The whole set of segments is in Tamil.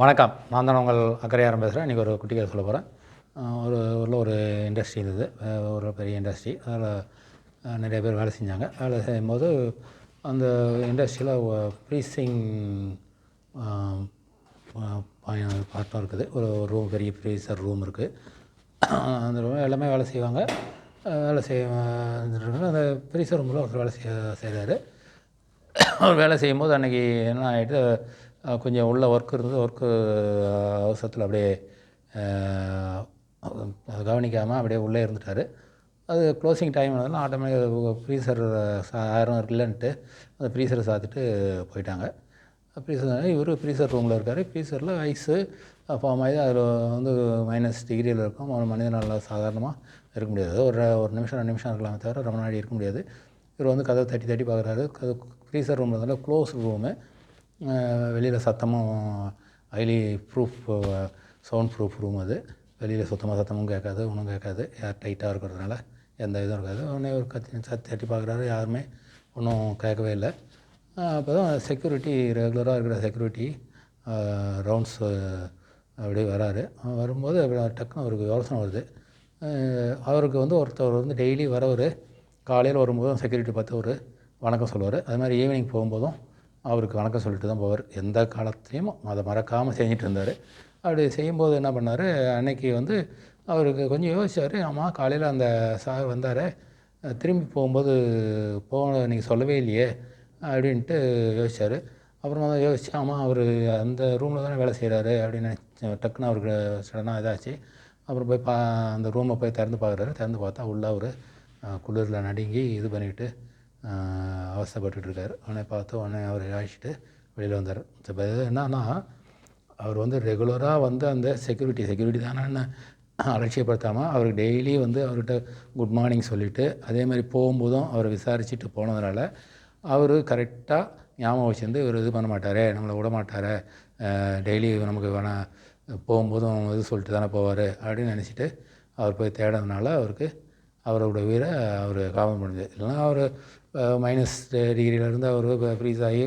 வணக்கம். நான் தான் உங்கள் அக்கறையாரம் பேசுகிறேன் இன்றைக்கி ஒரு குட்டி சொல்ல போகிறேன் ஒரு ஊரில் ஒரு இண்டஸ்ட்ரி இருந்தது. ஒரு பெரிய இண்டஸ்ட்ரி அதில் நிறைய பேர் வேலை செஞ்சாங்க. வேலை செய்யும்போது அந்த இண்டஸ்ட்ரியில் ஃப்ரீசிங் பார்ட்டும் இருக்குது. ஒரு ரூம் பெரிய ஃப்ரீசர் ரூம் இருக்குது அந்த ரூம் எல்லாமே வேலை செய்வாங்க. வேலை செய்ய அந்த ஃப்ரீசர் ரூமில் ஒருத்தர் வேலை செய்ய செய்கிறாரு அவர் வேலை செய்யும்போது அன்றைக்கி என்ன ஆகிட்டு கொஞ்சம் உள்ள ஒர்க் இருந்தது ஒர்க்கு அவசரத்தில் அப்படியே கவனிக்காமல் அப்படியே உள்ளே இருந்துட்டார். அது க்ளோசிங் டைம் ஆனதுனால ஆட்டோமேட்டிக் ஃப்ரீசர் யாரும் இல்லைன்ட்டு அந்த ஃப்ரீசரை சாத்திட்டு போயிட்டாங்க. ஃப்ரீசர் இவர் ஃப்ரீசர் ரூமில் இருக்கார். ஃப்ரீசரில் ஐஸு ஃபார்ம் ஆகி அதில் வந்து மைனஸ் டிகிரியில் இருக்கும். ஒரு மனிதனால் சாதாரணமாக இருக்க முடியாது. ஒரு ஒரு நிமிஷம் ரெண்டு நிமிஷம் இருக்கலாமே தவிர ரொம்ப நாடி இருக்க முடியாது. இவர் வந்து கதவை தட்டி தட்டி பார்க்குறாரு. கதை ஃப்ரீசர் ரூம் இருந்தாலும் க்ளோஸ் ரூமு வெளியில் சத்தமும் highly proof sound proof room அது. வெளியில் சுத்தமாக சத்தமும் கேட்காது ஒன்றும் கேட்காது. ஏர் டைட்டாக இருக்கிறதுனால எந்த இதுவும் இருக்காது. உடனே ஒரு கத்தி சத்தி தட்டி பார்க்குறாரு யாருமே ஒன்றும் கேட்கவே இல்லை. அப்போ தான் செக்யூரிட்டி ரெகுலராக இருக்கிற செக்யூரிட்டி ரவுண்ட்ஸ் அப்படியே வராரு. வரும்போது டக்குன்னு அவருக்கு யோசனை வருது. அவருக்கு வந்து ஒருத்தர் வந்து டெய்லி வரவர் காலையில் வரும்போது செக்யூரிட்டி பார்த்து ஒரு வணக்கம் சொல்லுவார். அது மாதிரி ஈவினிங் போகும்போதும் அவருக்கு வணக்கம் சொல்லிட்டு தான் போவார். எந்த காலத்துலேயும் அதை மறக்காமல் செஞ்சுட்டு இருந்தார். அப்படி செய்யும்போது என்ன பண்ணார்? அன்னைக்கு வந்து அவருக்கு கொஞ்சம் யோசிச்சார். ஆமாம் காலையில் அந்த சார் வந்தார். திரும்பி போகும்போது போன நீங்கள் சொல்லவே இல்லையே அப்படின்ட்டு யோசிச்சார். அப்புறமா தான் யோசிச்சு ஆமாம் அவர் அந்த ரூமில் தானே வேலை செய்கிறாரு அப்படின்னு டக்குன்னு அவருக்கு சடனாக இதாச்சு. அப்புறம் போய் பா அந்த ரூமை போய் திறந்து பார்க்குறாரு. திறந்து பார்த்தா உள்ள அவர் குளிரில் நடுங்கி இது பண்ணிக்கிட்டு அஹ், அவஸ்தைப்பட்டுட்டு உடனே பார்த்து உடனே அவர் அழைச்சிட்டு வெளியில் வந்தார். இப்போ என்னன்னா அவர் வந்து ரெகுலராக வந்து அந்த செக்யூரிட்டி செக்யூரிட்டி தானே அலட்சியப்படுத்தாமல் அவருக்கு டெய்லி வந்து அவர்கிட்ட குட் மார்னிங் சொல்லிவிட்டு அதே மாதிரி போகும்போதும் அவர் விசாரிச்சுட்டு போனதுனால அவர் கரெக்டாக ஞாபகம் வச்சுருந்து இவர் இது பண்ண மாட்டார் நம்மளை விட மாட்டாரே டெய்லி நமக்கு வேணால் போகும்போதும் இது சொல்லிட்டு தானே போவார் அப்படின்னு நினச்சிட்டு அவர் போய் தேடுறதுனால அவருக்கு அவரோட உயிரை அவர் காவல் பண்ணுது இல்லைன்னா அவர் மைனஸ் டிகிரியிலேருந்து அவர் ஃப்ரீஸ் ஆகி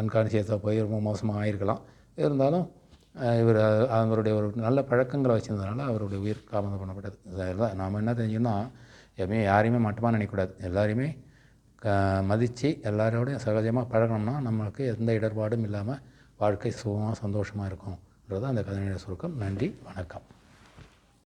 அன்கான்சியஸாக போய் ரொம்ப மோசமாக ஆகிருக்கலாம் இருந்தாலும் இவர் அவருடைய ஒரு நல்ல பழக்கங்களை வச்சிருந்ததுனால அவருடைய உயிர் காமதம் பண்ணப்பட்டது. இதெல்லாம் நாம் என்ன தெரிஞ்சோம்னா எப்பயுமே யாரையுமே மட்டமாக நினைக்கக்கூடாது. எல்லாரையுமே க மதித்து எல்லாரோடையும் சகஜமாக பழகணும்னா நம்மளுக்கு எந்த இடர்பாடும் இல்லாமல் வாழ்க்கை சுகமாக சந்தோஷமாக இருக்கும்ன்றது அந்த கதையினுடைய சுருக்கம். நன்றி வணக்கம்.